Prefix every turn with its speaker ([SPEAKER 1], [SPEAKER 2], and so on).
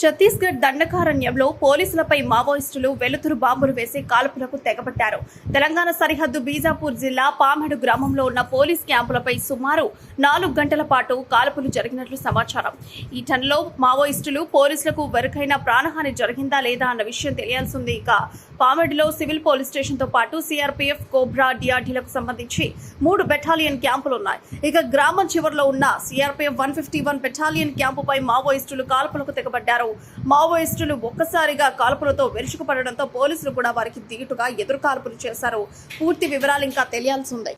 [SPEAKER 1] ఛత్తీస్గఢ్ దండకారణ్యంలో పోలీసులపై మావోయిస్టులు వెలుతురు బాంబులు వేసి కాల్పులకు తెగబట్టారు. తెలంగాణ సరిహద్దు బీజాపూర్ జిల్లా పామెడు గ్రామంలో ఉన్న పోలీస్ క్యాంపులపై సుమారు నాలుగు గంటల పాటు కాల్పులు జరిగినట్లు సమాచారం. ఈ టన్లో మావోయిస్టులు పోలీసులకు వెరకైన ప్రాణహాని జరిగిందా లేదా అన్న విషయం తెలియాల్సింది. ఇక పామెడులో సివిల్ పోలీస్ స్టేషన్తో పాటు సిఆర్పీఎఫ్ కోబ్రా డిఆర్డీలకు సంబంధించి మూడు బెటాలియన్ క్యాంపులు ఉన్నాయి. ఇక గ్రామం చివరిలో ఉన్న CRPF one fifty one battalion క్యాంపుపై మావోయిస్టులు కాల్పులకు తెగబడ్డారు. మావోయిస్టులు ఒక్కసారిగా కాల్పులతో వెరుచుకుపడడంతో పోలీసులు కూడా వారికి దిగుటుగా ఎదురు కాల్పులు చేశారు. పూర్తి వివరాలు ఇంకా తెలియాల్సి ఉంది.